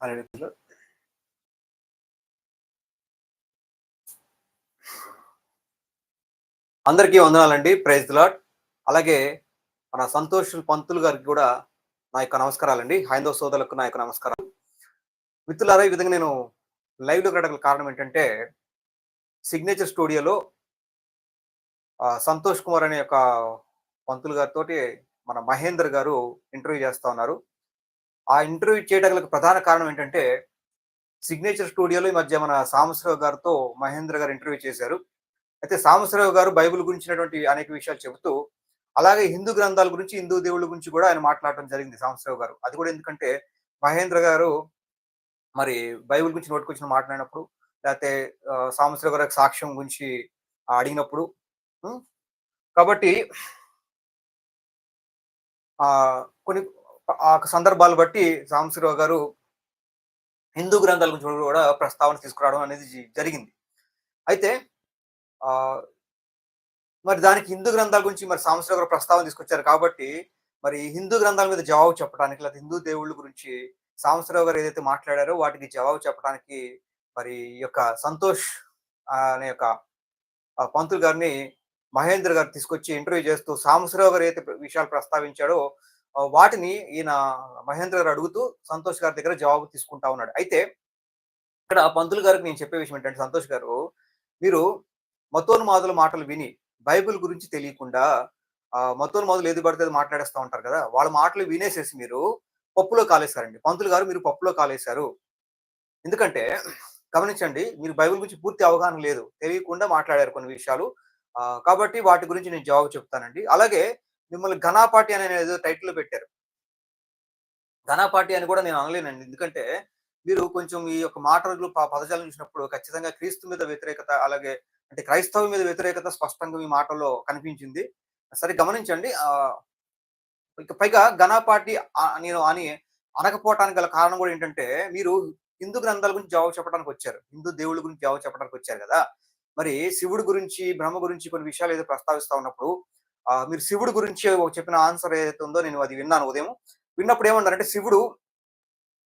హల్లెలూయా. అందరికీ వందనాలండి. Praise lot అలాగే మన సంతోష్ పంతులు గారికి కూడా నా యొక్క నమస్కారాలండి. హైందవ సోదరులకు నా యొక్క నమస్కారం మిత్రులారా ఈ విధంగా నేను లైవ్లో గడగల కారణం ఏంటంటే సిగ్నేచర్ స్టూడియోలో సంతోష్ కుమార్ అనే యొక్క పంతులు గారితో మన మహేందర్ గారు ఇంటర్వ్యూ చేస్తా ఉన్నారు. ఆ ఇంటర్వ్యూ చేయడానికి ప్రధాన కారణం ఏంటంటే సిగ్నేచర్ స్టూడియోలో ఈ మధ్య మన సాంబశ్రావు గారితో మహేంద్ర గారు ఇంటర్వ్యూ చేశారు. అయితే సాంబశ్రావు గారు బైబిల్ గురించినటువంటి అనేక విషయాలు చెబుతూ అలాగే హిందూ గ్రంథాల గురించి హిందూ దేవుళ్ళ గురించి కూడా ఆయన మాట్లాడటం జరిగింది సాంబశ్రావు గారు. అది కూడా ఎందుకంటే మహేంద్ర గారు మరి బైబిల్ గురించి నోటుకొచ్చిన మాట్లాడినప్పుడు లేకపోతే ఆ, సాంబశ్రావు గారి సాక్ష్యం గురించి అడిగినప్పుడు కాబట్టి ఆ కొన్ని ఆ సందర్భాలు బట్టి సాంబశ్రావు గారు హిందూ గ్రంథాల గురించి కూడా ప్రస్తావన తీసుకురావడం అనేది జరిగింది. అయితే ఆ మరి దానికి హిందూ గ్రంథాల గురించి మరి సాంబశ్రావు గారు ప్రస్తావన తీసుకొచ్చారు కాబట్టి మరి హిందూ గ్రంథాల మీద జవాబు చెప్పడానికి లేదా హిందూ దేవుళ్ళ గురించి సాంబశ్రావు గారు ఏదైతే మాట్లాడారో వాటికి జవాబు చెప్పడానికి మరి ఈ యొక్క సంతోష్ అనే యొక్క పంతులు గారిని మహేంద్ర గారు తీసుకొచ్చి ఇంటర్వ్యూ చేస్తూ సాంబశ్రావు గారు ఏదైతే విషయాలు ప్రస్తావించాడో వాటిని ఈయన మహేంద్ర గారు అడుగుతూ సంతోష్ గారి దగ్గర జవాబు తీసుకుంటా ఉన్నాడు. అయితే ఇక్కడ పంతులు గారికి నేను చెప్పే విషయం ఏంటంటే సంతోష్ గారు మీరు మతోన్మాదుల మాటలు విని బైబిల్ గురించి తెలియకుండా ఆ, మతోన్మాదులు ఏది పడితే మాట్లాడేస్తూ ఉంటారు కదా వాళ్ళ మాటలు వినేసేసి మీరు పప్పులో కాలేశారండి. పంతులు గారు మీరు పప్పులో కాలేశారు. ఎందుకంటే గమనించండి మీరు బైబిల్ గురించి పూర్తి అవగాహన లేదు. తెలియకుండా మాట్లాడారు కొన్ని విషయాలు. కాబట్టి వాటి గురించి నేను జవాబు చెప్తానండి. అలాగే మిమ్మల్ని ఘనాపాటి అనే ఏదో టైటిల్ పెట్టారు. ఘనాపాటి అని కూడా నేను అనలేనండి. ఎందుకంటే మీరు కొంచెం ఈ యొక్క మాటలు పదజాలం చూసినప్పుడు ఖచ్చితంగా క్రీస్తు మీద వ్యతిరేకత అలాగే అంటే క్రైస్తవ మీద వ్యతిరేకత స్పష్టంగా మీ మాటల్లో కనిపించింది. సరే గమనించండి. ఇక పైగా ఘనాపాటి నేను అని అనకపోవటానికి గల కారణం కూడా ఏంటంటే మీరు హిందూ గ్రంథాల గురించి జవాబు చెప్పడానికి వచ్చారు. హిందూ దేవుళ్ళ గురించి జవాబు చెప్పడానికి వచ్చారు కదా. మరి శివుడు గురించి బ్రహ్మ గురించి కొన్ని విషయాలు ఏదో ప్రస్తావిస్తా ఉన్నప్పుడు మీరు శివుడు గురించి ఒక చెప్పిన ఆన్సర్ ఏదైతే ఉందో నేను అది విన్నాను ఉదయం. విన్నప్పుడు ఏమన్నారంటే శివుడు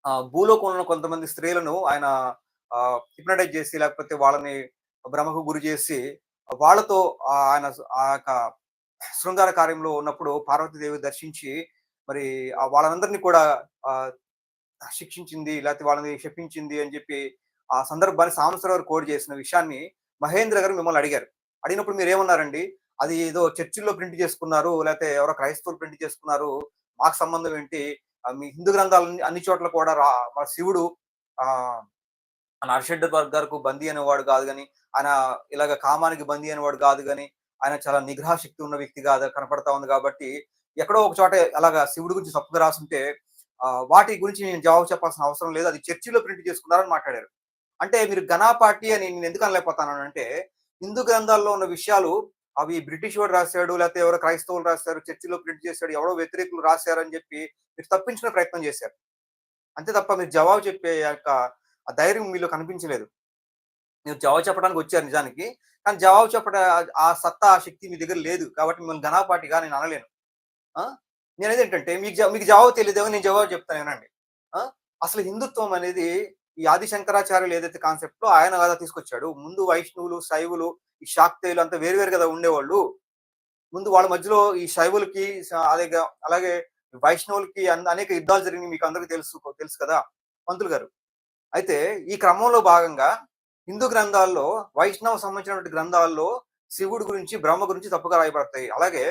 ఆ, భూలోకంలో కొంతమంది స్త్రీలను ఆయన హిప్నటైజ్ చేసి లేకపోతే వాళ్ళని భ్రమకు గురి చేసి వాళ్ళతో ఆ, ఆయన ఆ యొక్క శృంగార కార్యంలో ఉన్నప్పుడు పార్వతీదేవి దర్శించి మరి వాళ్ళందరినీ కూడా శిక్షించింది లేకపోతే వాళ్ళని శపించింది అని చెప్పి ఆ సందర్భాన్ని సాంబశ్వరరావు కోడ్ చేసిన విషయాన్ని మహేంద్ర గారు మిమ్మల్ని అడిగారు. అడిగినప్పుడు మీరు ఏమన్నారండి? అది ఏదో చర్చిల్లో ప్రింట్ చేసుకున్నారు లేకపోతే ఎవరో క్రైస్తవులు ప్రింట్ చేసుకున్నారు. మాకు సంబంధం ఏంటి? మీ హిందూ గ్రంథాలు అన్ని- చోట్ల కూడా రా మన శివుడు ఆ నరషెడ్డ వర్గాలకు బందీ అనేవాడు కాదు కానీ ఆయన ఇలాగ కామానికి బందీ అనేవాడు కాదు కానీ ఆయన చాలా నిగ్రహ శక్తి ఉన్న వ్యక్తి కాదు కనపడతా ఉంది కాబట్టి ఎక్కడో ఒక చోట అలాగా శివుడి గురించి తప్పుగా రాసుంటే వాటి గురించి నేను జవాబు చెప్పాల్సిన అవసరం లేదు. అది చర్చిలో ప్రింట్ చేసుకున్నారని మాట్లాడారు. అంటే మీరు ఘనా పార్టీ అని నేను ఎందుకు అనలేకపోతాను అంటే హిందూ గ్రంథాల్లో ఉన్న విషయాలు అవి బ్రిటిష్ వాడు రాశాడు లేకపోతే ఎవరో క్రైస్తవులు రాశారు చర్చిలో ప్రింట్ చేశాడు ఎవరో వ్యతిరేకులు రాశారు అని చెప్పి మీరు తప్పించిన ప్రయత్నం చేశారు. అంతే తప్ప మీరు జవాబు చెప్పే యొక్క ఆ ధైర్యం మీలో కనిపించలేదు. మీరు జవాబు చెప్పడానికి వచ్చారు నిజానికి కానీ జవాబు చెప్పడ ఆ సత్తా ఆ శక్తి మీ దగ్గర లేదు కాబట్టి మిమ్మల్ని ఘనాపాటిగా నేను అనలేను. ఆ? నేనేది ఏంటంటే మీకు మీకు జవాబు తెలియదేమో నేను జవాబు చెప్తాను ఏనండి అసలు హిందుత్వం అనేది ఈ ఆది శంకరాచార్యులు ఏదైతే కాన్సెప్ట్లో ఆయన కదా తీసుకొచ్చాడు ముందు వైష్ణవులు శైవులు ఈ శాక్తేయులు అంతా వేరు వేరు కదా ఉండేవాళ్ళు. ముందు వాళ్ళ మధ్యలో ఈ శైవులకి అదే అలాగే వైష్ణవులకి అనేక యుద్ధాలు జరిగినాయి మీకు అందరికీ తెలుసు తెలుసు కదా పంతులు గారు. అయితే ఈ క్రమంలో భాగంగా హిందూ గ్రంథాల్లో వైష్ణవ సంబంధించినటువంటి గ్రంథాల్లో శివుడి గురించి బ్రహ్మ గురించి తప్పుగా రాయబడతాయి. అలాగే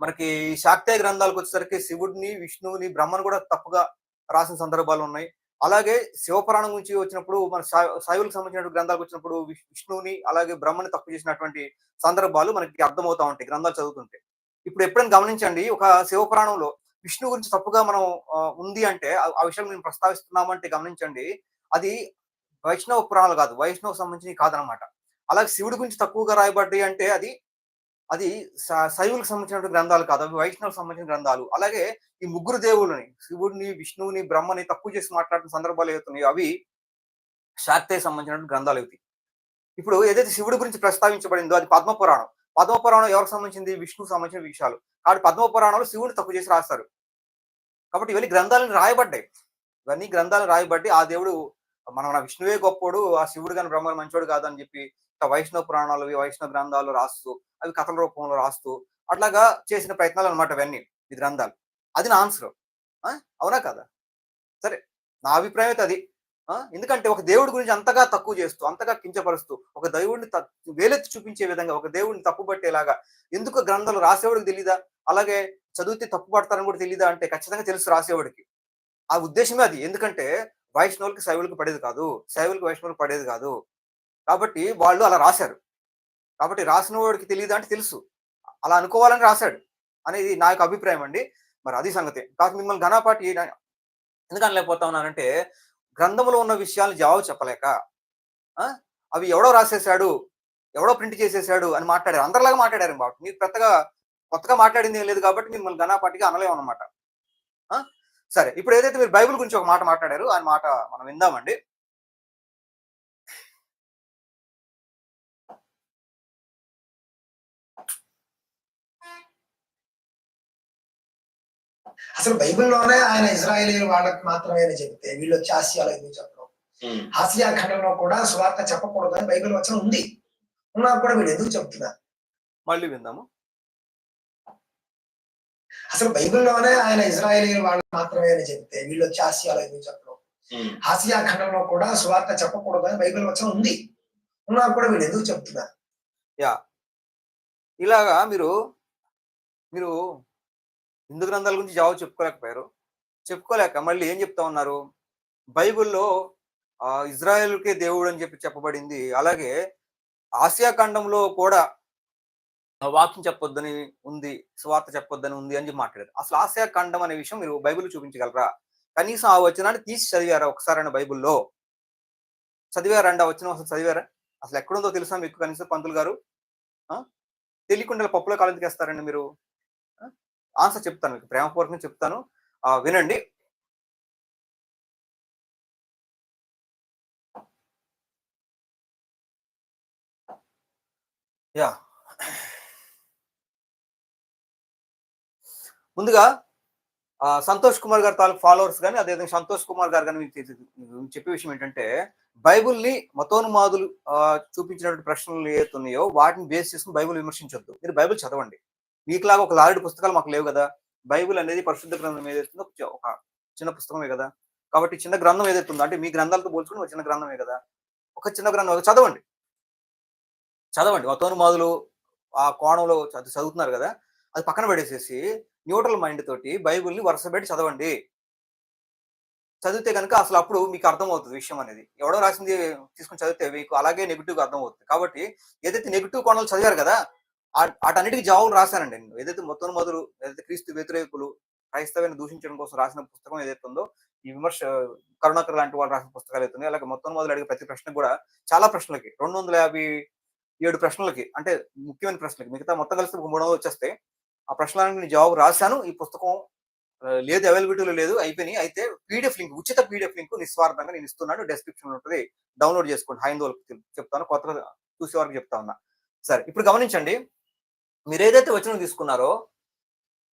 మనకి ఈ శాక్తేయ గ్రంథాలకు వచ్చేసరికి శివుడిని విష్ణువుని బ్రహ్మను కూడా తప్పుగా రాసిన సందర్భాలు ఉన్నాయి. అలాగే శివపురాణం గురించి వచ్చినప్పుడు మన శై- శైవులకు సంబంధించిన గ్రంథాలకు వచ్చినప్పుడు విష్ణువుని అలాగే బ్రహ్మని తప్పు చేసినటువంటి సందర్భాలు మనకి అర్థమవుతా ఉంటాయి గ్రంథాలు చదువుతుంటే. ఇప్పుడు ఎప్పుడైనా గమనించండి ఒక శివపురాణంలో విష్ణు గురించి తప్పుగా మనం ఉంది అంటే ఆ- ఆ విషయం మేము ప్రస్తావిస్తున్నామంటే గమనించండి అది వైష్ణవ పురాణాలు కాదు వైష్ణవ సంబంధించి కాదనమాట. అలాగే శివుడి గురించి తక్కువగా రాయబడ్డాయి అంటే అది అది శైవులకు సంబంధించిన గ్రంథాలు కాదు అవి వైష్ణవులకు సంబంధించిన గ్రంథాలు. అలాగే ఈ ముగ్గురు దేవుళ్ళని శివుడిని విష్ణువుని బ్రహ్మని తక్కువ చేసి మాట్లాడిన సందర్భాలు అవుతున్నాయి అవి శాక్తేయ సంబంధించిన గ్రంథాలు అవుతాయి ఇప్పుడు ఏదైతే శివుడి గురించి ప్రస్తావించబడిందో అది పద్మ పురాణం పద్మ పురాణం ఎవరికి సంబంధించింది? విష్ణుకు సంబంధించిన విషయాలు. కాబట్టి పద్మ పురాణాలు శివుడిని తక్కువ చేసి రాస్తారు. కాబట్టి ఇవన్నీ గ్రంథాలను రాయబడ్డాయి. ఇవన్నీ గ్రంథాలు రాయబట్టి ఆ దేవుడు మన విష్ణువే గొప్పోడు ఆ శివుడు కానీ బ్రహ్మ మంచోడు కాదని చెప్పి వైష్ణవ పురాణాలు వైష్ణవ గ్రంథాలు రాస్తూ అవి కథల రూపంలో రాస్తూ అట్లాగా చేసిన ప్రయత్నాలు అనమాట అవన్నీ ఈ గ్రంథాలు. అది నా ఆన్సర్ అవునా కదా? సరే నా అభిప్రాయం అయితే అది. ఆ, ఎందుకంటే ఒక దేవుడి గురించి అంతగా తక్కువ చేస్తూ అంతగా కించపరుస్తూ ఒక దేవుడిని వేలెత్తి చూపించే విధంగా ఒక దేవుడిని తప్పుపట్టేలాగా ఎందుకు గ్రంథాలు రాసేవాడికి తెలీదా? అలాగే చదివితే తప్పు పడతారని కూడా తెలీదా అంటే ఖచ్చితంగా తెలుసు రాసేవాడికి. ఆ ఉద్దేశమే అది. ఎందుకంటే వైష్ణవులకి శైవులకి పడేది కాదు శైవులకి వైష్ణవులకు పడేది కాదు. కాబట్టి వాళ్ళు అలా రాశారు. కాబట్టి రాసిన వాడికి తెలియదు అంటే తెలుసు. అలా అనుకోవాలని రాశాడు. అనేది నా యొక్క అభిప్రాయం అండి. మరి అది సంగతి. కాక మిమ్మల్ని ఘనపాటి ఎందుకు అనలేకపోతా ఉన్నానంటే గ్రంథంలో ఉన్న విషయాలు జవాబు చెప్పలేక ఆ, అవి ఎవడో రాసేసాడు ఎవడో ప్రింట్ చేసేసాడు అని మాట్లాడారు. అందరిలాగా మాట్లాడారు బాబు. మీరు పెద్దగా కొత్తగా మాట్లాడింది ఏం లేదు కాబట్టి మిమ్మల్ని ఘనపాటిగా అనలేము అనమాట సరే ఇప్పుడు ఏదైతే మీరు బైబిల్ గురించి ఒక మాట మాట్లాడారు ఆ మాట మనం విందామండి. అసలు బైబిల్లోనే ఆయన ఇజ్రాయేలీ వాళ్ళకి మాత్రమే అని చెప్తే వీళ్ళు వచ్చి ఆసియాలో ఎందుకు చెప్పడం ఆసియా ఖండంలో కూడా సువార్త చెప్పకూడదు అని బైబిల్ వచనం ఉంది. ఉన్నా కూడా వీళ్ళు ఎందుకు చెప్తున్నారు? మళ్ళీ విందాము? అసలు బైబిల్లోనే ఆయన ఇజ్రాయేలీ వాళ్ళకి మాత్రమే అని చెప్తే వీళ్ళు వచ్చి ఆసియాలో ఎందుకు చెప్పడం ఆసియా ఖండంలో కూడా సువార్త చెప్పకూడదు అని బైబిల్ వచనం ఉంది. ఉన్నా కూడా వీళ్ళు ఎందుకు చెప్తున్నారు? ఇలాగా మీరు మీరు హిందూ గ్రంథాల గురించి జవాబు చెప్పుకోలేకపోయారు. చెప్పుకోలేక మళ్ళీ ఏం చెప్తా ఉన్నారు? బైబిల్లో ఇజ్రాయెల్కే దేవుడు అని చెప్పి చెప్పబడింది. అలాగే ఆసియా ఖండంలో కూడా వాక్యం చెప్పొద్దని ఉంది స్వార్థ చెప్పొద్దని ఉంది అని మాట్లాడారు. అసలు ఆసియా ఖండం అనే విషయం మీరు బైబిల్ చూపించగలరా? కనీసం ఆ వచనాన్ని తీసి చదివారా ఒకసారైనా బైబిల్లో? చదివారండి ఆ వచనం అసలు చదివారా? అసలు ఎక్కడుందో తెలుసా మీకు కనీసం పంతులు గారు? ఆ? తెలియకుండా పప్పుల పప్పులో కాలు వేస్తారండి మీరు? ఆన్సర్ చెప్తాను మీకు ప్రేమపూర్వకంగా చెప్తాను. వినండి. యా. ముందుగా సంతోష్ కుమార్ గారి తాలూకు ఫాలోవర్స్ కానీ అదేవిధంగా సంతోష్ కుమార్ గారు కానీ మీకు చెప్పే విషయం ఏంటంటే బైబుల్ని మతోన్మాదులు చూపించినటువంటి ప్రశ్నలు ఏవైతే ఉన్నాయో వాటిని బేస్ చేసుకుని బైబిల్ విమర్శించొద్దు. మీరు బైబిల్ చదవండి. మీకులాగా ఒక లారెడ్ పుస్తకాలు మాకు లేవు కదా. బైబిల్ అనేది పరిశుద్ధ గ్రంథం ఏదైతే ఒక చిన్న పుస్తకమే కదా. కాబట్టి చిన్న గ్రంథం ఏదైతే అంటే మీ గ్రంథాలతో పోల్చుకుని ఒక చిన్న గ్రంథమే కదా. ఒక చిన్న గ్రంథం చదవండి. చదవండి. వతోనుమాదులు ఆ కోణంలో చదువు- చదువుతున్నారు కదా. అది పక్కన పెట్టేసేసి న్యూట్రల్ మైండ్ తోటి బైబుల్ని వరుస పెట్టి చదవండి. చదివితే కనుక అసలు అప్పుడు మీకు అర్థమవుతుంది విషయం అనేది. ఎవడో రాసింది తీసుకొని చదివితే మీకు అలాగే నెగిటివ్గా అర్థమవుతుంది. కాబట్టి ఏదైతే నెగిటివ్ కోణాలు చదివారు కదా వాటన్నిటికీ జవాబులు రాశానండి నేను. ఏదైతే మొత్తం మొదలు ఏదైతే క్రీస్తు వ్యతిరేకులు క్రైస్తవాన్ని దూషించడం కోసం రాసిన పుస్తకం ఏదైతే ఉందో ఈ విమర్శ కరుణాకర్ లాంటి వాళ్ళు రాసిన పుస్తకాలు అయితే అలాగే మొత్తం మొదలు అడిగే ప్రతి ప్రశ్న కూడా చాలా ప్రశ్నలకి రెండు వందల యాభై ఏడు ప్రశ్నలకి అంటే ముఖ్యమైన ప్రశ్నలకి మిగతా మొత్తం కలిసి ఒక మూడు వందలు వచ్చేస్తే ఆ ప్రశ్నలకి నేను జవాబు రాశాను. ఈ పుస్తకం లేదు అవైలబిలిటీలో లేదు అయిపోయినాయి. అయితే పీడిఎఫ్ లింక్ ఉచిత పీడిఎఫ్ లింక్ నిస్వార్థంగా నేను ఇస్తున్నాను. డిస్క్రిప్షన్లో ఉంటుంది. డౌన్లోడ్ చేసుకోండి. హైందోలకు చెప్తాను. కొత్తగా చూసే వారికి చెప్తా ఉన్నా. సరే ఇప్పుడు గమనించండి. మీరు ఏదైతే వచనం తీసుకున్నారో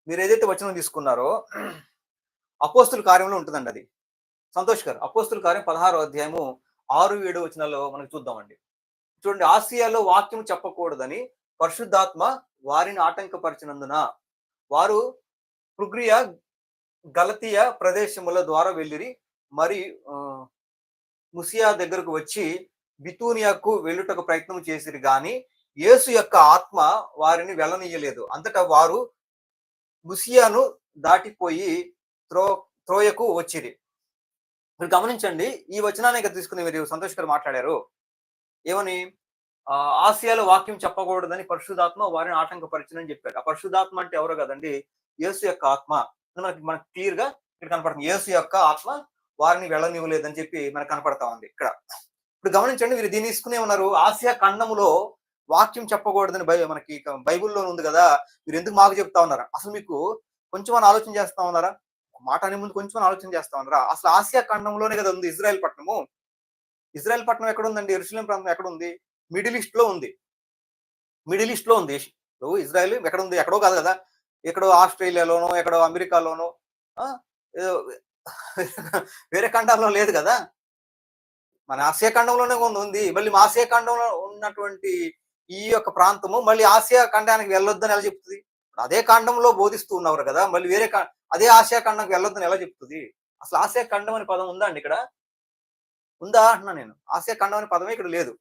మీరు ఏదైతే వచనం తీసుకున్నారో అపోస్తుల కార్యంలో ఉంటుందండి అది. సంతోష్ గారు అపోస్తుల కార్యం పదహారో అధ్యాయము ఆరు ఏడు వచనాల్లో మనకు చూద్దామండి. చూడండి ఆసియాలో వాక్యం చెప్పకూడదని పరిశుద్ధాత్మ వారిని ఆటంకపరిచినందున వారు పృగ్రియ గలతీయ ప్రదేశముల ద్వారా వెళ్ళిరి మరి ముసియా దగ్గరకు వచ్చి బితూనియాకు వెళ్ళుటకు ప్రయత్నం చేసిరి గాని యేసు యొక్క ఆత్మ వారిని వెళ్ళనీయలేదు. అంతటా వారు ముసియాను దాటిపోయి త్రో త్రోయకు వచ్చిరి. మీరు గమనించండి ఈ వచనాన్ని తీసుకుని మీరు సంతోష్ గారు మాట్లాడారు. ఏమని? ఆ, ఆసియాలో వాక్యం చెప్పకూడదని పరిశుధాత్మ వారిని ఆటంకపరిచిందని చెప్పారు ఆ పరిశుధాత్మ అంటే ఎవరో కదండి? యేసు యొక్క ఆత్మ. మనకి మనకు క్లియర్గా ఇక్కడ కనపడుతుంది. యేసు యొక్క ఆత్మ వారిని వెళ్ళనివ్వలేదని చెప్పి మనకు కనపడతా ఉంది ఇక్కడ. ఇప్పుడు గమనించండి మీరు దీన్ని తీసుకునే ఉన్నారు ఆసియా ఖండములో వాక్యం చెప్పకూడదని బై మనకి బైబుల్లో బైబిల్లో ఉంది కదా మీరు ఎందుకు మాకు చెప్తా ఉన్నారా? అసలు మీకు కొంచెం అని ఆలోచన చేస్తా ఉన్నారా? మాట అనే ముందు కొంచెం ఆలోచన చేస్తా ఉన్నారా? అసలు ఆసియా ఖండంలోనే కదా ఉంది ఇజ్రాయెల్ పట్టణము? ఇజ్రాయెల్ పట్టణం ఎక్కడ ఉందండి ఎరుసలేం ప్రాంతం ఎక్కడ ఉంది మిడిల్ ఈస్ట్లో ఉంది. మిడిల్ ఈస్ట్లో ఉంది ఇజ్రాయెల్ ఎక్కడ ఉంది ఎక్కడో కాదు కదా. ఎక్కడో ఆస్ట్రేలియాలోనో ఎక్కడో అమెరికాలోనో ఆ, వేరే ఖండాల్లో లేదు కదా. మన ఆసియా ఖండంలోనే ఉంది- ఉంది. మళ్ళీ మా ఆసియా ఖండంలో ఉన్నటువంటి ఈ యొక్క ప్రాంతము మళ్ళీ ఆసియా ఖండానికి వెళ్ళొద్దని ఎలా చెప్తుంది? అదే ఖండంలో బోధిస్తూ ఉన్నారు కదా మళ్ళీ వేరే అదే ఆసియా ఖండంకి వెళ్ళొద్దని ఎలా చెప్తుంది? అసలు ఆసియా ఖండం అనే పదం ఉందా అండి ఇక్కడ? ఉందా అంటున్నా నేను. ఆసియా ఖండం అనే పదమే ఇక్కడ లేదు.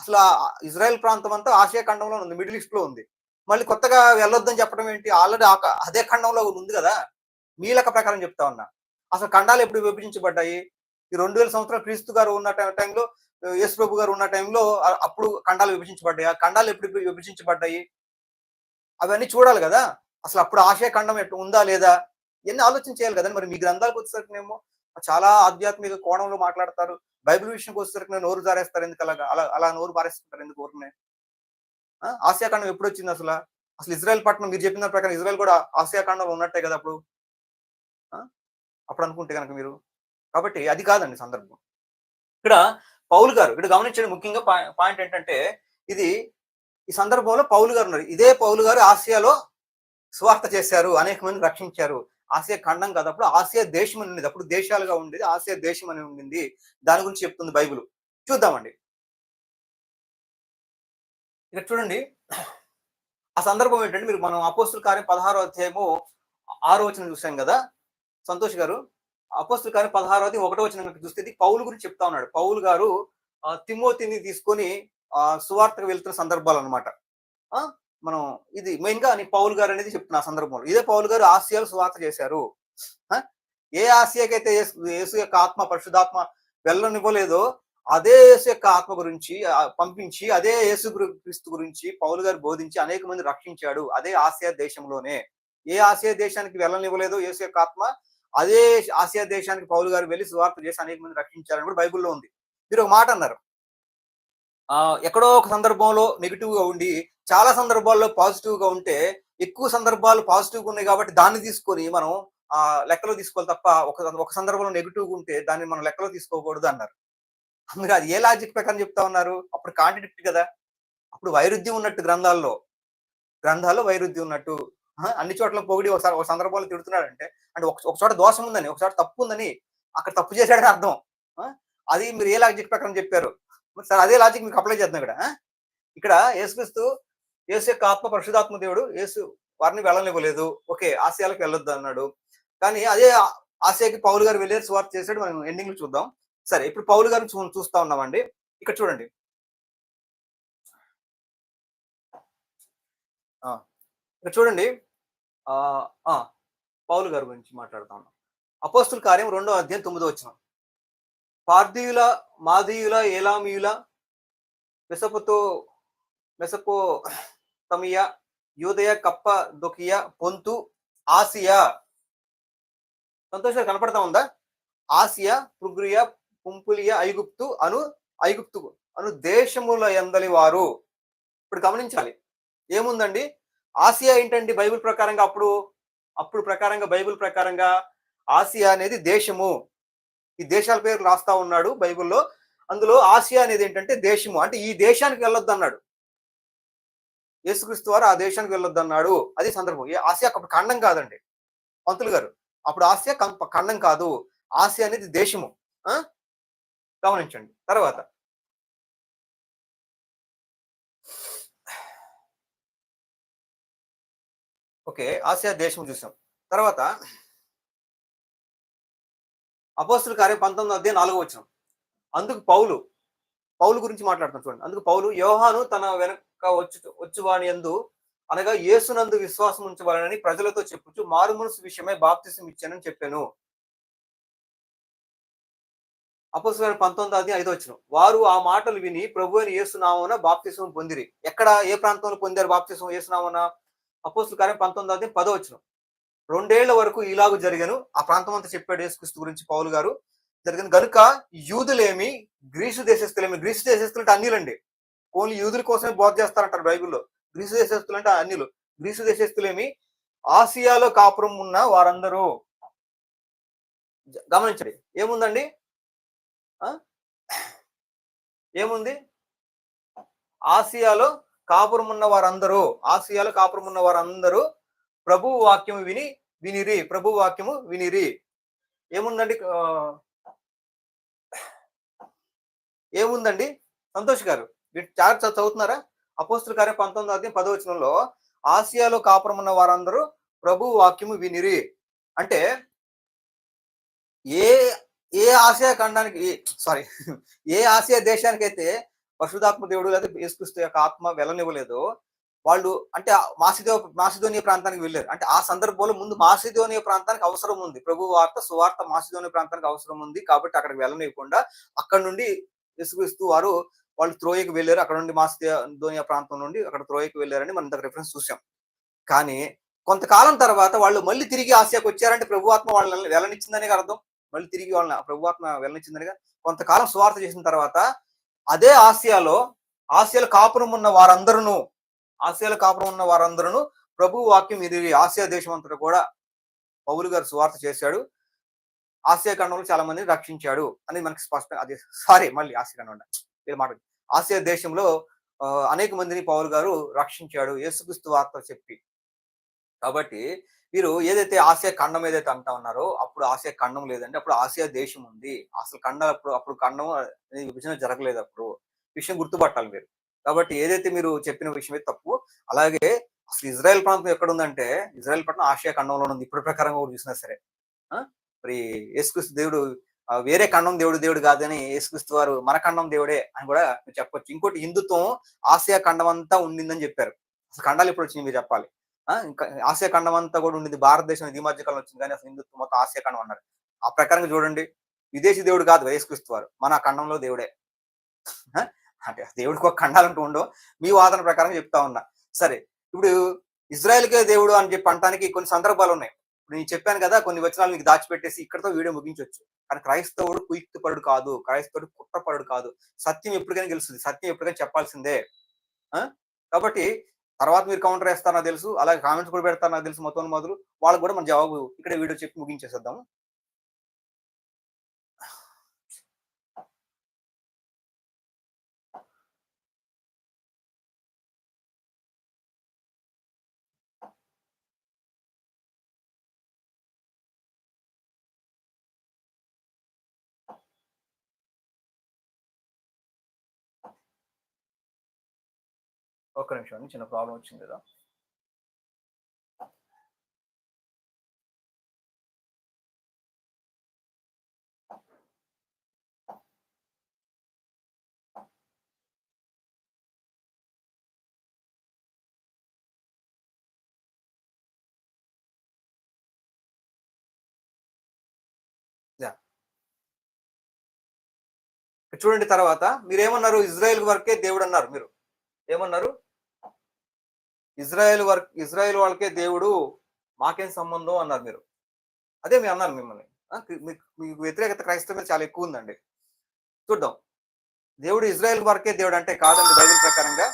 అసలు ఆ ఇజ్రాయెల్ ప్రాంతం అంతా ఆసియా ఖండంలో ఉంది మిడిల్ ఈస్ట్లో ఉంది. మళ్ళీ కొత్తగా వెళ్ళొద్దని చెప్పడం ఏంటి? ఆల్రెడీ అదే ఖండంలో ఉంది కదా. మీ లెక్క ప్రకారం చెప్తా ఉన్నా. అసలు ఖండాలు ఎప్పుడు విభజించబడ్డాయి? ఈ రెండు వేల సంవత్సరాలు క్రీస్తు గారు ఉన్న టైంలో యేసు ప్రభు గారు ఉన్న టైంలో అప్పుడు ఖండాలు విభజించబడ్డాయి. ఆ ఖండాలు ఎప్పుడు విభజించబడ్డాయి? అవన్నీ చూడాలి కదా? అసలు అప్పుడు ఆశయ ఖండం ఎట్టు ఉందా లేదా? ఇవన్నీ ఆలోచన చేయాలి కదా? మరి మీ గ్రంథాలకు వచ్చేసరికినేమో చాలా ఆధ్యాత్మిక కోణంలో మాట్లాడతారు. బైబిల్ విషయంకి వచ్చేసరికి నోరు జారేస్తారు. ఎందుకు అలాగా? అలా అలా నోరు బారేస్తుంటారు ఎందుకు ఊరినే? ఆసియా ఖండం ఎప్పుడు వచ్చింది అసలు? అసలు ఇజ్రాయెల్ పట్టణం మీరు చెప్పిన ప్రకారం ఇజ్రాయెల్ కూడా ఆసియా ఖండంలో ఉన్నట్టే కదా అప్పుడు? ఆ? అప్పుడు అనుకుంటే కనుక మీరు. కాబట్టి అది కాదండి సందర్భం. ఇక్కడ పౌలు గారు ఇక్కడ గమనించండి ముఖ్యంగా పాయింట్ ఏంటంటే ఇది ఈ సందర్భంలో పౌలు గారు ఉన్నారు. ఇదే పౌలు గారు ఆసియాలో స్వార్థ చేశారు అనేక మంది రక్షించారు. ఆసియా ఖండం కాదప్పుడు ఆసియా దేశం అని ఉండేది. అప్పుడు దేశాలుగా ఉండేది ఆసియా దేశం అని ఉండింది. దాని గురించి చెప్తుంది బైబిల్. చూద్దామండి. ఇక్కడ చూడండి. ఆ సందర్భం ఏంటంటే మీరు మనం అపోస్తుల కార్యం పదహారో అధ్యాయము ఆరో వచనం చూసాం కదా? సంతోష్ గారు అపోస్తుల కానీ పదహారవది ఒకటో వచ్చిన చూస్తే పౌలు గురించి చెప్తా ఉన్నాడు. పౌలు గారు ఆ, తిమోతిని తీసుకొని ఆ సువార్తకు వెళ్తున్న సందర్భాలు అనమాట మనం ఇది మెయిన్గా పౌల్ గారు అనేది చెప్తున్నా సందర్భంలో. ఇదే పౌల్ గారు ఆసియాలు సువార్త చేశారు. ఆ, ఏ ఆసియాకైతే యేసు యేసు యొక్క ఆత్మ పరిశుధాత్మ వెళ్ళనివ్వలేదో అదే యేసు యొక్క ఆత్మ గురించి పంపించి అదే యేసు క్రీస్తు గురించి పౌలు గారు బోధించి అనేక మంది రక్షించాడు. అదే ఆసియా దేశంలోనే. ఏ ఆసియా దేశానికి వెళ్ళనివ్వలేదో యేసు యొక్క ఆత్మ అదే ఆసియా దేశానికి పౌలు గారు వెళ్ళి సువార్త చేసి అనేక మంది రక్షించారని కూడా బైబిల్లో ఉంది. మీరు ఒక మాట అన్నారు. ఆ ఎక్కడో ఒక సందర్భంలో నెగిటివ్గా ఉండి చాలా సందర్భాల్లో పాజిటివ్గా ఉంటే ఎక్కువ సందర్భాలు పాజిటివ్గా ఉన్నాయి కాబట్టి దాన్ని తీసుకొని మనం ఆ లెక్కలో తీసుకోవాలి తప్ప ఒక ఒక సందర్భంలో నెగిటివ్గా ఉంటే దాన్ని మనం లెక్కలో తీసుకోకూడదు అన్నారు. అందుకే అది ఏ లాజిక్ ప్రకారం చెప్తా ఉన్నారు? అప్పుడు కాంట్రడిక్ట్ కదా. అప్పుడు వైరుధ్యం ఉన్నట్టు గ్రంథాల్లో గ్రంథాల్లో వైరుధ్యం ఉన్నట్టు అన్ని చోట్ల పొగిడి ఒకసారి ఒక సందర్భంలో తిడుతున్నాడు అంటే ఒక ఒక చోట దోషం ఉందని ఒకసారి తప్పు ఉందని అక్కడ తప్పు చేశాడని అర్థం. అది మీరు ఏ లాజిక్ ప్రకారం చెప్పారు? మరి సరే అదే లాజిక్ మీకు అప్లై చేద్దాం ఇక్కడ ఇక్కడ యేసుక్రీస్తు యేసు యొక్క ఆత్మ పరిశుధాత్మ దేవుడు యేసు వారిని వెళ్ళనివ్వలేదు. ఓకే ఆసియాలకు వెళ్ళొద్దు అన్నాడు. కానీ అదే ఆసియాకి పౌలు గారు వెళ్ళేసి స్వార్థ చేశాడు మనం ఎండింగ్లో చూద్దాం. సరే ఇప్పుడు పౌలు గారిని చూ చూస్తా ఉన్నామండి. ఇక్కడ చూడండి. ఇక్కడ చూడండి. ఆ ఆ, పౌలు గారి గురించి మాట్లాడుతా ఉన్నాం. అపోస్తుల కార్యం రెండో అధ్యాయం తొమ్మిదో వచ్చిన పార్థీయుల మాదీయుల ఏలామీయుల మెసపుతో మెసపో తమియ యూదయ కప్ప దొకియ పొంతు ఆసియా. సంతోషంగా కనపడతా ఉందా? ఆసియా పుగ్రియా పుంపులియా ఐగుప్తు అను ఐగుప్తు అను దేశముల ఎందలి వారు. ఇప్పుడు గమనించాలి. ఏముందండి? ఆసియా ఏంటండి బైబిల్ ప్రకారంగా? అప్పుడు అప్పుడు ప్రకారంగా బైబిల్ ప్రకారంగా ఆసియా అనేది దేశము. ఈ దేశాల పేరు రాస్తా ఉన్నాడు బైబిల్లో. అందులో ఆసియా అనేది ఏంటంటే దేశము. అంటే ఈ దేశానికి వెళ్ళొద్దు అన్నాడు యేసుక్రీస్తు వారు ఆ దేశానికి వెళ్ళొద్దు అన్నాడు అది సందర్భం. ఏ ఆసియా అప్పుడు ఖండం కాదండి. పంతులు గారు అప్పుడు ఆసియా కం- ఖండం కాదు. ఆసియా అనేది దేశము. ఆ? గమనించండి. తర్వాత ఓకే ఆసియా దేశం చూసాం. తర్వాత అపోస్తుల కార్యం పంతొమ్మిది అధ్యాయం నాలుగో వచ్చిన అందుకు పౌలు పౌలు గురించి మాట్లాడుతాం చూడండి. అందుకు పౌలు యోహాను తన వెనక వచ్చు వచ్చువాని ఎందు అనగా యేసునందు విశ్వాసం ఉంచవాలని ప్రజలతో చెప్పుచు మారు మనసు విషయమై బాప్తిసం ఇచ్చానని చెప్పాను. అపోస్తుల పంతొమ్మిది అది ఐదో వచ్చిన వారు ఆ మాటలు విని ప్రభు అని యేసునామన బాప్తిసం పొందిరి. ఎక్కడ ఏ ప్రాంతంలో పొందారు బాప్తిసం యేసునామన అపోస్తుల కార్యం పంతొమ్మిది అది పదో వచ్చిన రెండేళ్ళ వరకు ఇలాగ జరిగాను. ఆ ప్రాంతం అంతా చెప్పాడు యేసుక్రీస్తు గురించి పౌలు గారు. జరిగింది. కనుక యూదులేమి గ్రీసు దేశస్తులేమి గ్రీసు దేశస్తులు అంటే అన్నిలండి ఓన్లీ యూదుల కోసమే బోధ చేస్తారంటారు బైబిల్లో. గ్రీసు దేశస్తులు అంటే అన్నిలు గ్రీసు దేశస్తులేమి ఆసియాలో కాపురం ఉన్న వారందరూ. గమనించండి. ఏముందండి? ఆ? ఏముంది? ఆసియాలో కాపురం ఉన్న వారందరూ ఆసియాలో కాపురం ఉన్న వారందరూ ప్రభు వాక్యము విని వినిరి. ప్రభు వాక్యము వినిరి. ఏముందండి? ఏముందండి? సంతోష్ గారు మీరు చాలా చదువుతున్నారా? అపోస్తుల కార్యం పంతొమ్మిది అధ్యాయం పదవచనంలో ఆసియాలో కాపురం ఉన్న వారందరూ ప్రభు వాక్యము వినిరి. అంటే ఏ ఏ ఆసియా ఖండానికి సారీ ఏ ఆసియా దేశానికైతే పరిశుధాత్మ దేవుడు లేదా యేసుక్రీస్తు యొక్క ఆత్మ వెళ్ళనివ్వలేదు వాళ్ళు అంటే మాసిదో మాసిదోనియ ప్రాంతానికి వెళ్ళారు. అంటే ఆ సందర్భంలో ముందు మాసిదోనియ ప్రాంతానికి అవసరం ఉంది. ప్రభు వార్త సువార్త మాసిదోనియ ప్రాంతానికి అవసరం ఉంది కాబట్టి అక్కడికి వెళ్ళనివ్వకుండా అక్కడ నుండి యేసుక్రీస్తు వారు వాళ్ళు త్రోయకి వెళ్ళారు. అక్కడ నుండి మాసిదోనియ ప్రాంతం నుండి అక్కడ త్రోయకి వెళ్ళారని మనం దగ్గర రిఫరెన్స్ చూసాం కానీ కొంతకాలం తర్వాత వాళ్ళు మళ్ళీ తిరిగి ఆసియాకి వచ్చారంటే ప్రభువాత్మ వాళ్ళని వెళ్ళనిచ్చిందనే అర్థం. మళ్ళీ తిరిగి వాళ్ళని ప్రభువాత్మ వెళ్ళనిచ్చిందనిగా కొంతకాలం సువార్త చేసిన తర్వాత అదే ఆసియాలో ఆసియాలో కాపురం ఉన్న వారందరూ ఆసియాలో కాపురం ఉన్న వారందరూ ప్రభు వాక్యం ఇది ఆసియా దేశం అంతటా కూడా పౌలు గారు సువార్త చేశాడు. ఆసియా ఖండంలో చాలా మందిని రక్షించాడు అని మనకి స్పష్టంగా అది సారీ మళ్ళీ ఆసియా ఖండం అంట. మాట ఆసియా దేశంలో అనేక మందిని పౌలు గారు రక్షించాడు. యేసుక్రీస్తు వార్త చెప్పి. కాబట్టి మీరు ఏదైతే ఆసియా ఖండం ఏదైతే అంటా ఉన్నారో అప్పుడు ఆసియా ఖండం లేదండి అప్పుడు ఆసియా దేశం ఉంది. అసలు ఖండం అప్పుడు అప్పుడు ఖండం అనేది విభజన జరగలేదు అప్పుడు. విషయం గుర్తుపట్టాలి మీరు. కాబట్టి ఏదైతే మీరు చెప్పిన విషయం అయితే తప్పు. అలాగే అసలు ఇజ్రాయెల్ ప్రాంతం ఎక్కడ ఉందంటే ఇజ్రాయెల్ పట్టణం ఆసియా ఖండంలో ఉంది. ఇప్పుడు ప్రకారంగా కూడా చూసినా సరే. మరి యేసుక్రీస్తు దేవుడు వేరే ఖండం దేవుడు దేవుడు కాదని యేసుక్రీస్తు వారు మన ఖండం దేవుడే అని కూడా మీరు చెప్పొచ్చు. ఇంకోటి హిందుత్వం ఆసియా ఖండం అంతా ఉండిందని చెప్పారు. అసలు ఖండాలు ఎప్పుడు వచ్చింది మీరు చెప్పాలి? ఆసియా ఖండం అంతా కూడా ఉండింది. భారతదేశం ఈ మధ్య కాలం వచ్చింది. కానీ అసలు హిందుత్వం మొత్తం ఆసియా ఖండం అన్నారు. ఆ ప్రకారంగా చూడండి విదేశీ దేవుడు కాదు యేసుక్రీస్తు వారు. మన ఖండంలో దేవుడే. అంటే దేవుడికి ఒక ఖండాలు అంటూ ఉండవు. మీ వాదన ప్రకారం చెప్తా ఉన్నా. సరే ఇప్పుడు ఇజ్రాయెల్కే దేవుడు అని చెప్పి అనడానికి కొన్ని సందర్భాలు ఉన్నాయి. ఇప్పుడు నేను చెప్పాను కదా కొన్ని వచనాలు మీకు దాచిపెట్టేసి ఇక్కడతో వీడియో ముగించవచ్చు కానీ క్రైస్తవుడు కుయుక్తిపరుడు కాదు. క్రైస్తవుడు కుట్రపరుడు కాదు. సత్యం ఎప్పటికైనా గెలుస్తుంది. సత్యం ఎప్పటికైనా చెప్పాల్సిందే. ఆ? కాబట్టి తర్వాత మీరు కౌంటర్ వేస్తారో తెలుసు అలాగే కామెంట్స్ కూడా పెడతారో తెలుసు మొత్తం మొదలు వాళ్ళకి కూడా మన జవాబు ఇక్కడ వీడియో చెప్పి ముగించేసేద్దాము. ఒక్క నిమిషం అండి చిన్న ప్రాబ్లం వచ్చింది కదా. యా. చూడండి తర్వాత మీరేమన్నారు? ఇజ్రాయెల్ వరకే దేవుడు అన్నారు మీరు. ఏమన్నారు? ఇజ్రాయెల్ వర్క్ ఇజ్రాయెల్ వాళ్ళకే దేవుడు మాకేం సంబంధం అన్నారు మీరు. అదే మీరు అన్నారు మిమ్మల్ని. మీకు మీకు వ్యతిరేకత క్రైస్తవం మీద చాలా ఎక్కువ ఉందండి. చూద్దాం. దేవుడు ఇజ్రాయెల్ వరకే దేవుడు అంటే కాదండి బైబిల్ ప్రకారంగా.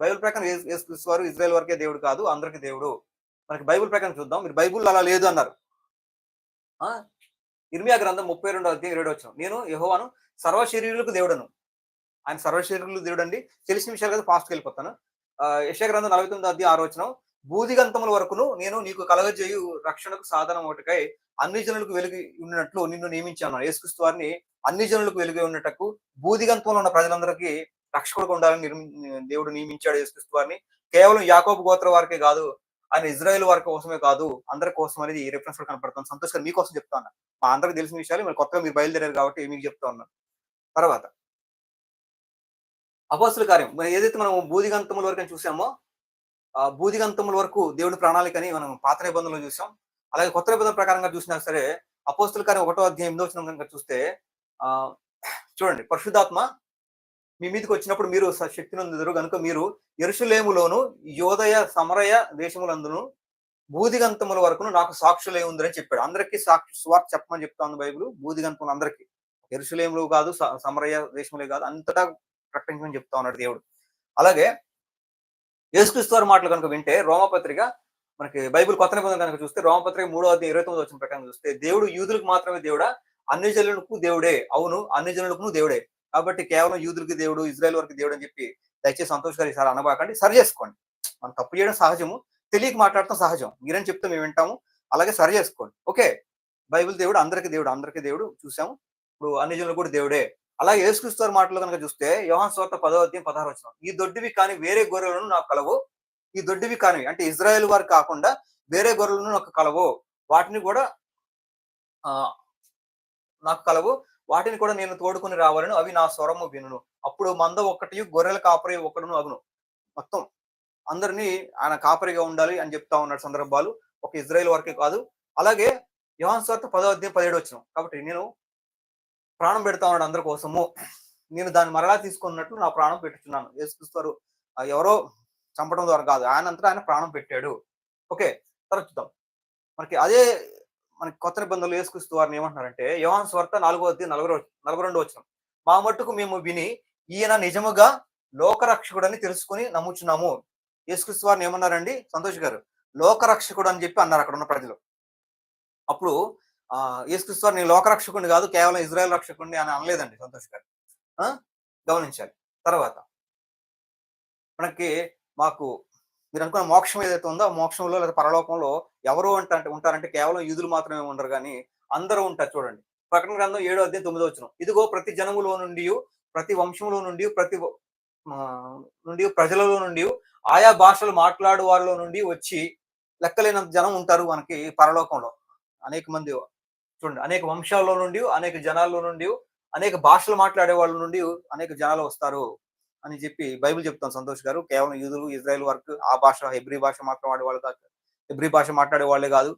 బైబిల్ ప్రకారం యేసుక్రీస్తు వారు ఇజ్రాయెల్ వరకే దేవుడు కాదు అందరికి దేవుడు. మనకి బైబిల్ ప్రకారం చూద్దాం. మీరు బైబిల్ అలా లేదు అన్నారు. ఆ, ఇర్మియా గ్రంథం ముప్పై రెండో అధ్యాయం ఏడు వచ్చిన. నేను యహోవాను సర్వ శరీరులకు దేవుడను. ఆయన సర్వశరీరులకు దేవుడు అండి తెలిసిన విషయాలు కదా ఫాస్ట్కి వెళ్ళిపోతాను. ఆ, నలభై తొమ్మిది అధ్యాయం ఆరు వచ్చిన బూదిగంతముల వరకును నేను నీకు కలగజేయు రక్షణకు సాధనం ఒకటికై అన్ని జనులకు వెలుగు ఉన్నట్లు నిన్ను నియమించాను యేసుక్రీస్తు వారిని అన్ని జనులకు వెలుగు ఉన్నటకు బూదిగంతంలో ఉన్న ప్రజలందరికీ రక్షకుడుగా ఉండాలని దేవుడు నియమించాడు యేసుక్రీస్తు వారిని. కేవలం యాకోబు గోత్ర వారికే కాదు ఆయన ఇజ్రాయెల్ వారి కోసమే కాదు అందరి కోసం అనేది ఈ రిఫరెన్స్లో కనపడుతుంది. సంతోష్ గారు మీకోసం చెప్తా ఉన్నా. మా అందరికి తెలిసిన విషయాలు మీరు కొత్తగా మీరు బయలుదేరారు కాబట్టి మీకు చెప్తా ఉన్నాను తర్వాత అపోస్తుల కార్యం. మరి ఏదైతే మనం బూదిగంతముల వరకు చూసామో ఆ బూదిగంతముల వరకు దేవుడి ప్రణాళికని మనం పాత నిబంధనలో చూసాం. అలాగే కొత్త నిబంధన ప్రకారంగా చూసినా సరే అపోస్తుల కార్యం ఒకటో అధ్యాయం ఎనిమిదో వచ్చిన కనుక చూస్తే ఆ చూడండి. పరిశుద్ధాత్మ మీ మీదకి వచ్చినప్పుడు మీరు శక్తిని అందుదరు కనుక మీరు ఎరుషులేములోను యోదయ సమరయ దేశములందును బూదిగంతముల వరకును నాకు సాక్షులే ఉందని చెప్పాడు. అందరికీ సాక్షి స్వార్థ చెప్పమని చెప్తాను బైబుల్ బూదిగంతములు అందరికీ. ఎరుషులేములు కాదు స- సమరయ దేశములే కాదు అంతటా ప్రకటించమని చెప్తా ఉన్నాడు దేవుడు. అలాగే యేసుక్రీస్తు వారి మాటలు కనుక వింటే రోమపత్రిక మనకి బైబిల్ కొత్త నిబంధన కనుక చూస్తే రోమపత్రిక మూడో అధ్యాయం ఇరవై తొమ్మిది వచ్చిన ప్రకారం చూస్తే దేవుడు యూదులకు మాత్రమే దేవుడా? అన్ని జనులకు దేవుడే. అవును అన్ని జనులకు దేవుడే. కాబట్టి కేవలం యూదులకి దేవుడు ఇజ్రాయెల్ వరకు దేవుడు అని చెప్పి దయచేసి సంతోష్ గారు ఈసారి అనబాకండి. సరి చేసుకోండి. మనం తప్పు చేయడం సహజము తెలియక మాట్లాడటం సహజం. మీరని చెప్తే మేము వింటాము. అలాగే సరి చేసుకోండి. ఓకే. బైబిల్ దేవుడు అందరికి దేవుడు అందరికి దేవుడు చూసాము. ఇప్పుడు అన్ని జనులు కూడా దేవుడే. అలాగే యేసుక్రీస్తు మాటలు కనుక చూస్తే యోహాన్ స్వార్థ పదో అధ్యాయం పదహారు వచ్చిన ఈ దొడ్డివి కానీ వేరే గొర్రెలను నాకు కలవు. ఈ దొడ్డివి కానివి అంటే ఇజ్రాయెల్ వారు కాకుండా వేరే గొర్రెలను నాకు కలవు. వాటిని కూడా ఆ నాకు కలవు. వాటిని కూడా నేను తోడుకొని రావాలను. అవి నా స్వరము వినును. అప్పుడు మంద ఒక్కటి గొర్రెల కాపరి ఒకడును అగును. మొత్తం అందరినీ ఆయన కాపరిగా ఉండాలి అని చెప్తా ఉన్నాడు సందర్భాలు. ఒక ఇజ్రాయెల్ వరకే కాదు. అలాగే యోహాన్ స్వార్థ పదో అధ్యాయం పదిహేడు వచ్చిన కాబట్టి నేను ప్రాణం పెడతా ఉన్నాడు అందరి కోసము. నేను దాన్ని మరలా తీసుకున్నట్లు నా ప్రాణం పెట్టుచున్నాను. యేసుక్రీస్తు ఎవరో చంపడం ద్వారా కాదు ఆయన అంతా ఆయన ప్రాణం పెట్టాడు. ఓకే తర్వాత చూద్దాం. మనకి అదే మనకి కొత్త నిబంధనలు యేసుక్రీస్తు వారిని ఏమంటున్నారంటే యోహాన్ స్వార్థ నాలుగో అధ్యాయం నలభై నలభై రెండు వచ్చిన మా మట్టుకు మేము విని ఈయన నిజముగా లోకరక్షకుడని తెలుసుకుని నమ్ముచున్నాము. యేసుక్రీస్తు వారిని ఏమన్నారండి? సంతోష్ గారు లోకరక్షకుడు అని చెప్పి అన్నారు అక్కడ ఉన్న ప్రజలు. అప్పుడు యేసుక్రీస్తు వారు నేను లోకరక్షకుడిని కాదు కేవలం ఇజ్రాయెల్ రక్షకుడిని అని అనలేదండి సంతోష్ గారు. ఆ? గమనించాలి. తర్వాత మనకి మాకు మీరు అనుకున్న మోక్షం ఏదైతే ఉందో ఆ మోక్షంలో లేదా పరలోకంలో ఎవరు అంటే ఉంటారంటే కేవలం యూదులు మాత్రమే ఉండరు కానీ అందరూ ఉంటారు చూడండి. ప్రకటన గ్రంథం ఏడో అధ్యాయం తొమ్మిదో వచ్చిన ఇదిగో ప్రతి జనములో నుండి ప్రతి వంశంలో నుండి ప్రతి నుండి ప్రజలలో నుండి ఆయా భాషలు మాట్లాడు వారిలో నుండి వచ్చి లెక్కలేనంత జనం ఉంటారు మనకి పరలోకంలో. అనేక మంది చూడండి అనేక వంశాల్లో నుండి అనేక జనాల్లో నుండి అనేక భాషలు మాట్లాడే వాళ్ళ నుండి అనేక జనాలు వస్తారు అని చెప్పి బైబిల్ చెప్తాం సంతోష్ గారు. కేవలం యూదులు ఇజ్రాయెల్ వర్క్ ఆ భాష హెబ్రి భాష మాట్లాడే వాళ్ళు కాదు. హెబ్రి భాష మాట్లాడే వాళ్ళే కాదు.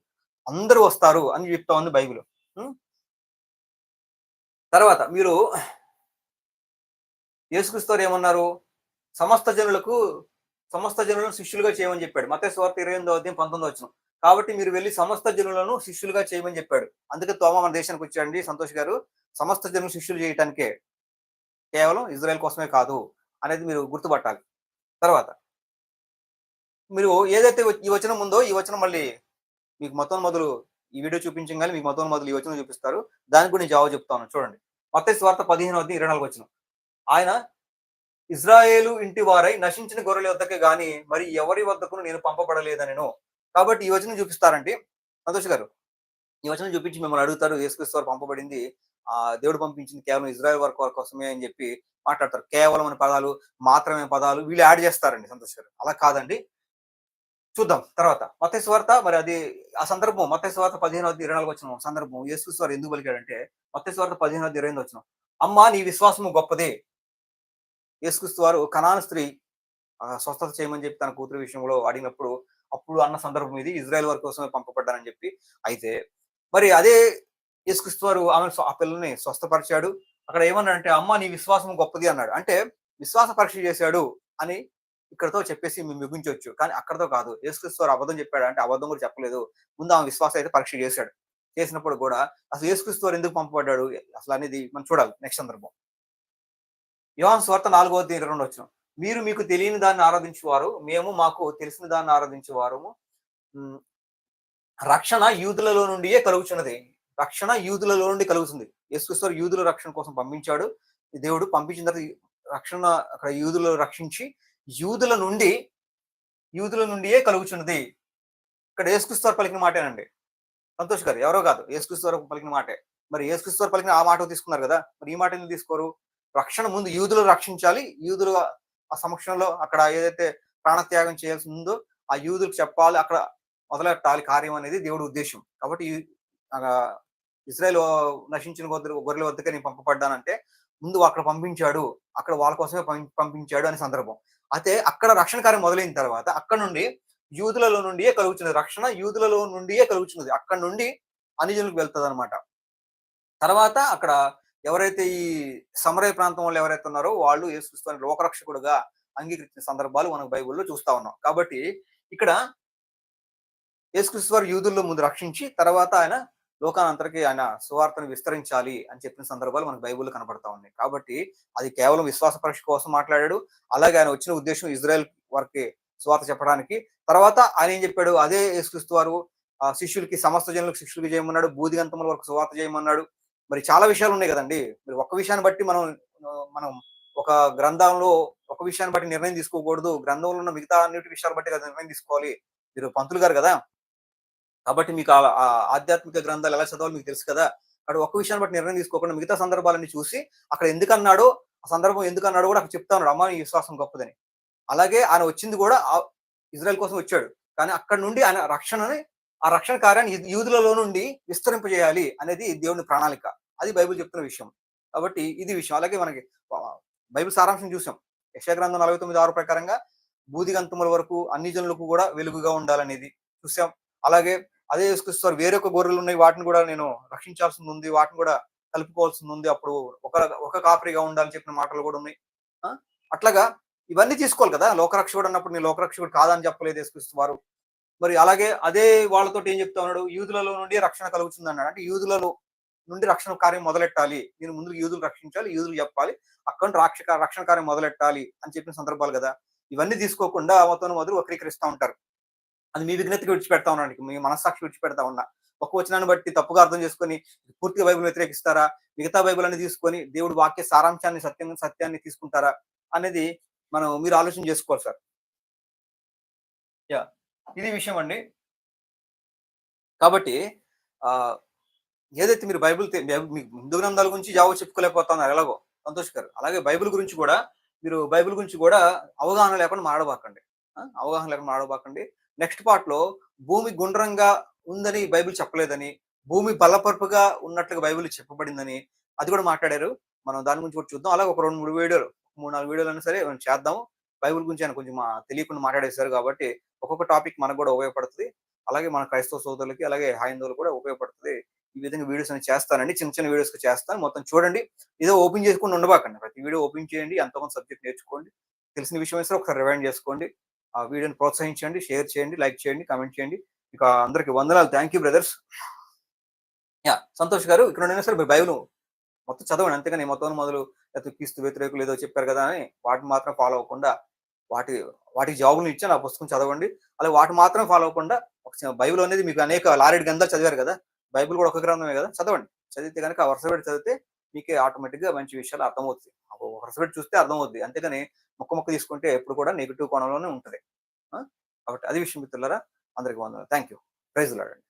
అందరూ వస్తారు అని చెప్తా ఉంది బైబిల్. తర్వాత మీరు యేసుక్రీస్తు ఏమన్నారు? సమస్త జనులకు సమస్త జనులను శిష్యులుగా చేయమని చెప్పాడు. మత స్వార్థ ఇరవై ఎనిమిదో అధ్యాయం పంతొమ్మిది వచ్చిన కాబట్టి మీరు వెళ్ళి సమస్త జనులను శిష్యులుగా చేయమని చెప్పాడు. అందుకే తోమ మన దేశానికి వచ్చాడండి. సంతోష్ గారు సమస్త జనులు శిష్యులు చేయటానికే కేవలం ఇజ్రాయెల్ కోసమే కాదు అనేది మీరు గుర్తుపట్టాలి. తర్వాత మీరు ఏదైతే ఈ వచనం ఉందో ఈ వచనం మళ్ళీ మీకు మొత్తం మొదలు ఈ వీడియో చూపించగానే మీకు మొత్తం మొదలు ఈ వచనం చూపిస్తారు. దానికి కూడా నేను జవాబు చెప్తాను. చూడండి. మొత్త స్వార్థ పదిహేను వద్ద ఇరవై నాలుగు వచ్చిన ఆయన ఇజ్రాయేలు ఇంటి వారై నశించిన గొర్రెల వద్దకే గాని మరి ఎవరి వద్దకు నేను పంపబడలేదనను. కాబట్టి ఈ వచనం చూపిస్తారండి. సంతోష్ గారు ఈ వచనం చూపించి మిమ్మల్ని అడుగుతారు యేసుక్రీస్తు వారు పంపబడింది. ఆ దేవుడు పంపించింది కేవలం ఇజ్రాయెల్ వర్క్ కోసమే అని చెప్పి మాట్లాడతారు. కేవలం అనే పదాలు మాత్రమే పదాలు వీళ్ళు యాడ్ చేస్తారండి సంతోష్ గారు. అలా కాదండి. చూద్దాం తర్వాత. మతేశ్వ వార్త మరి అది ఆ సందర్భం మతేశ్వ వార్త పదిహేను ఇరవై నాలుగు వచ్చిన సందర్భం. యేసు వారు ఎందుకు పలికాడంటే మతేశ్వ వార్త పదిహేను ఇరవై ఎనిమిది వచ్చిన అమ్మా నీ విశ్వాసము గొప్పదే. యేసుక్రీస్తు వారు కనాన స్త్రీ ఆ, స్వస్థత చేయమని చెప్పి తన కూతురు విషయంలో అడిగినప్పుడు అప్పుడు అన్న సందర్భం ఇది. ఇజ్రాయెల్ వారి కోసమే పంపబడ్డానని చెప్పి అయితే మరి అదే యేసుక్రీస్తు వారు ఆమె ఆ పిల్లల్ని స్వస్థపరిచాడు. అక్కడ ఏమన్నాడంటే అమ్మ నీ విశ్వాసం గొప్పది అన్నాడు. అంటే విశ్వాస పరీక్ష చేశాడు అని ఇక్కడతో చెప్పేసి మేము ముగించవచ్చు కానీ అక్కడతో కాదు. యేసుక్రీస్తు వారు అబద్ధం చెప్పాడు? అంటే అబద్ధం కూడా చెప్పలేదు. ముందు ఆమె విశ్వాసం అయితే పరీక్ష చేశాడు. చేసినప్పుడు కూడా అసలు యేసుక్రీస్తు వారు ఎందుకు పంపబడ్డాడు? అసలు అనేది మనం చూడాలి. నెక్స్ట్ సందర్భం. యోహాన్ స్వార్థ నాలుగో అధ్యాయం ఇరవై రెండు వచ్చినాం మీరు మీకు తెలియని దాన్ని ఆరాధించేవారు మేము మాకు తెలిసిన దాన్ని ఆరాధించేవారు రక్షణ యూదులలో నుండియే కలుగుచున్నది. రక్షణ యూదులలో నుండి కలుగుతుంది. యేసుక్రీస్తు యూదుల రక్షణ కోసం పంపించాడు. దేవుడు పంపించిన తర్వాత రక్షణ అక్కడ యూదులు రక్షించి యూదుల నుండి యూదుల నుండియే కలుగుచున్నది. ఇక్కడ యేసుక్రీస్తు పలికిన మాటేనండి సంతోష్ గారు ఎవరో కాదు. యేసుక్రీస్తు పలికిన మాటే. మరి యేసుక్రీస్తు పలికిన ఆ మాట తీసుకున్నారు కదా. మరి ఈ మాట ఎందుకు తీసుకోరు? రక్షణ ముందు యూదులు రక్షించాలి. యూదులు ఆ సమక్షంలో అక్కడ ఏదైతే ప్రాణత్యాగం చేయాల్సి ఉందో ఆ యూదులకు చెప్పాలి. అక్కడ మొదలెట్టాలి కార్యం అనేది దేవుడి ఉద్దేశం. కాబట్టి ఇస్రాయల్ నశించిన గొర్రెల గొర్రెల వద్దకే నేను పంపబడ్డానంటే ముందు అక్కడ పంపించాడు. అక్కడ వాళ్ళ కోసమే పంపించాడు అనే సందర్భం. అయితే అక్కడ రక్షణ కార్యం మొదలైన తర్వాత అక్కడ నుండి యూదులలో నుండియే కలుగుతున్నది రక్షణ యూదులలో నుండియే కలుగుతున్నది అక్కడ నుండి అనిజనులకు వెళ్తుంది అనమాట తర్వాత అక్కడ ఎవరైతే ఈ సమరయ ప్రాంతం వాళ్ళు ఎవరైతే ఉన్నారో వాళ్ళు యేసుక్రీస్తుని లోకరక్షకుడుగా అంగీకరించిన సందర్భాలు మనకు బైబిల్లో చూస్తా ఉన్నాం. కాబట్టి ఇక్కడ యేసుక్రీస్తు వారు యూదుల్లో ముందు రక్షించి తర్వాత ఆయన లోకానంతరికి ఆయన సువార్తను విస్తరించాలి అని చెప్పిన సందర్భాలు మనకు బైబుల్లో కనబడతా ఉన్నాయి. కాబట్టి అది కేవలం విశ్వాస పరీక్ష కోసం మాట్లాడాడు. అలాగే ఆయన వచ్చిన ఉద్దేశం ఇజ్రాయెల్ వారికి సువార్త చెప్పడానికి. తర్వాత ఆయన ఏం చెప్పాడు? అదే యేసుక్రీస్తు వారు శిష్యులకి సమస్త జనులకు శిష్యులకి చేయమన్నాడు బూదిగంతముల వరకు సువార్త చేయమన్నాడు మరి చాలా విషయాలు ఉన్నాయి కదండి. మరి ఒక విషయాన్ని బట్టి మనం మనం ఒక గ్రంథంలో ఒక విషయాన్ని బట్టి నిర్ణయం తీసుకోకూడదు. గ్రంథంలో ఉన్న మిగతా అన్నిటి విషయాలు బట్టి కదా నిర్ణయం తీసుకోవాలి. మీరు పంతులు గారు కదా. కాబట్టి మీకు ఆ- ఆధ్యాత్మిక గ్రంథాలు ఎలా చదవాలో మీకు తెలుసు కదా. అక్కడ ఒక విషయాన్ని బట్టి నిర్ణయం తీసుకోకుండా మిగతా సందర్భాలన్నీ చూసి అక్కడ ఎందుకు అన్నాడో ఆ సందర్భం ఎందుకు అన్నాడో కూడా అక్కడ చెప్తా ఉన్నాడు. అమ్మ నీ విశ్వాసం గొప్పదని. అలాగే ఆయన వచ్చింది కూడా ఆ- ఇజ్రాయెల్ కోసం వచ్చాడు. కానీ అక్కడ నుండి ఆయన రక్షణని ఆ రక్షణ కార్యాన్ని యూదులలో నుండి విస్తరింపజేయాలి అనేది దేవుని ప్రణాళిక. అది బైబిల్ చెప్తున్న విషయం. కాబట్టి ఇది విషయం. అలాగే మనకి బైబిల్ సారాంశం చూసాం. యక్షగ్రంథం నలభై తొమ్మిది ఆరు ప్రకారంగా బూదిగంతముల వరకు అన్ని జనులకు కూడా వెలుగుగా ఉండాలనేది చూసాం. అలాగే అదే యేసుక్రీస్తు వేరొక గొర్రెలు ఉన్నాయి. వాటిని కూడా నేను రక్షించాల్సింది ఉంది. వాటిని కూడా కలుపుకోవాల్సింది ఉంది. అప్పుడు ఒక ఒక కాపరిగా ఉండాలని చెప్పిన మాటలు కూడా ఉన్నాయి. అట్లాగా ఇవన్నీ తీసుకోవాలి కదా. లోకరక్షకుడు అన్నప్పుడు నేను లోకరక్షకుడు కాదని చెప్పలేదు యేసుక్రీస్తు వారు. మరి అలాగే అదే వాళ్ళతో ఏం చెప్తా ఉన్నాడు? యూదులలో నుండి రక్షణ కలుగుతుంది అన్నాడు. అంటే యూదులలో నుండి రక్షణ కార్యం మొదలెట్టాలి. నేను ముందు యూదులు రక్షించాలి యూదులు చెప్పాలి అక్కడ నుండి రక్షక రక్షణ కార్యం మొదలెట్టాలి అని చెప్పిన సందర్భాలు కదా. ఇవన్నీ తీసుకోకుండా మొత్తం మొదలు వక్రీకరిస్తూ ఉంటారు. అది మీ విజ్ఞతకి విడిచిపెడతా ఉన్నాను మీ మనస్సాక్షి విడిచిపెడతా ఉన్నా. ఒక వచనాన్ని బట్టి తప్పుగా అర్థం చేసుకొని పూర్తిగా బైబిల్ వ్యతిరేకిస్తారా? మిగతా బైబిల్ అని తీసుకొని దేవుడు వాక్య సారాంశాన్ని సత్యం సత్యాన్ని తీసుకుంటారా? అనేది మనం మీరు ఆలోచన చేసుకోవాలి సార్. యా. ఇది విషయం అండి. కాబట్టి ఆ ఏదైతే మీరు బైబిల్ తె- మీ హిందూ గ్రంథాల గురించి జావో చెప్పుకోలేకపోతున్నారు ఎలాగో? సంతోష్ గారు. అలాగే బైబిల్ గురించి కూడా మీరు బైబిల్ గురించి కూడా అవగాహన లేకుండా మాడబాకండి అవగాహన లేకుండా మాడబాకండి నెక్స్ట్ పార్ట్లో భూమి గుండ్రంగా ఉందని బైబిల్ చెప్పలేదని భూమి బలపరుపుగా ఉన్నట్లుగా బైబిల్ చెప్పబడిందని అది కూడా మాట్లాడారు. మనం దాని గురించి కూడా చూద్దాం. అలాగే ఒక రెండు మూడు వీడియోలు మూడు నాలుగు వీడియోలు అయినా సరే మనం చేద్దాము. బైబిల్ గురించి ఆయన కొంచెం తెలియకుండా మాట్లాడేశారు కాబట్టి ఒక్కొక్క టాపిక్ మనకు కూడా ఉపయోగపడుతుంది. అలాగే మన క్రైస్తవ సోదరులకి అలాగే హైందవులు కూడా ఉపయోగపడుతుంది. ఈ విధంగా వీడియోస్ అని చేస్తానండి. చిన్న చిన్న వీడియోస్ చేస్తాను. మొత్తం చూడండి. ఏదో ఓపెన్ చేసుకుని ఉండబాకండి. ప్రతి వీడియో ఓపెన్ చేయండి. ఎంతోమంది సబ్జెక్ట్ నేర్చుకోండి. తెలిసిన విషయం వేస్తే ఒకసారి రివైండ్ చేసుకోండి. ఆ వీడియోని ప్రోత్సహించండి. షేర్ చేయండి. లైక్ చేయండి. కామెంట్ చేయండి. ఇక అందరికి వందనాలు. థ్యాంక్ యూ బ్రదర్స్ యా సంతోష్ గారు ఇక్కడ ఉండినా సరే బైబిల్ మొత్తం చదవండి. అంతేగాని మొత్తం మొదలు క్రీస్తు వ్యతిరేకులు ఏదో చెప్పారు కదా అని వాటిని మాత్రం ఫాలో అవ్వకుండా వాటి వాటికి జవాబులు ఇచ్చాను ఆ పుస్తకం చదవండి. అలాగే వాటి మాత్రం ఫాలో అవ్వకుండా ఒక బైబిల్ అనేది మీకు అనేక లారెడ్ గంధాలు చదివారు కదా. బైబిల్ కూడా ఒక గ్రంథమే కదా? చదవండి. చదివితే కనుక ఆ వరుస పెట్టి చదివితే మీకే ఆటోమేటిక్గా మంచి విషయాలు అర్థమవుతుంది వరుస పెట్టి చూస్తే అర్థమవుద్ది. అంతేగాని మొక్క మొక్క తీసుకుంటే ఎప్పుడు కూడా నెగిటివ్ కోణంలోనే ఉంటుంది. కాబట్టి అది విషయం మిత్రులారా అందరికి వందలు థ్యాంక్ యూ ప్రైజ్ లాడండి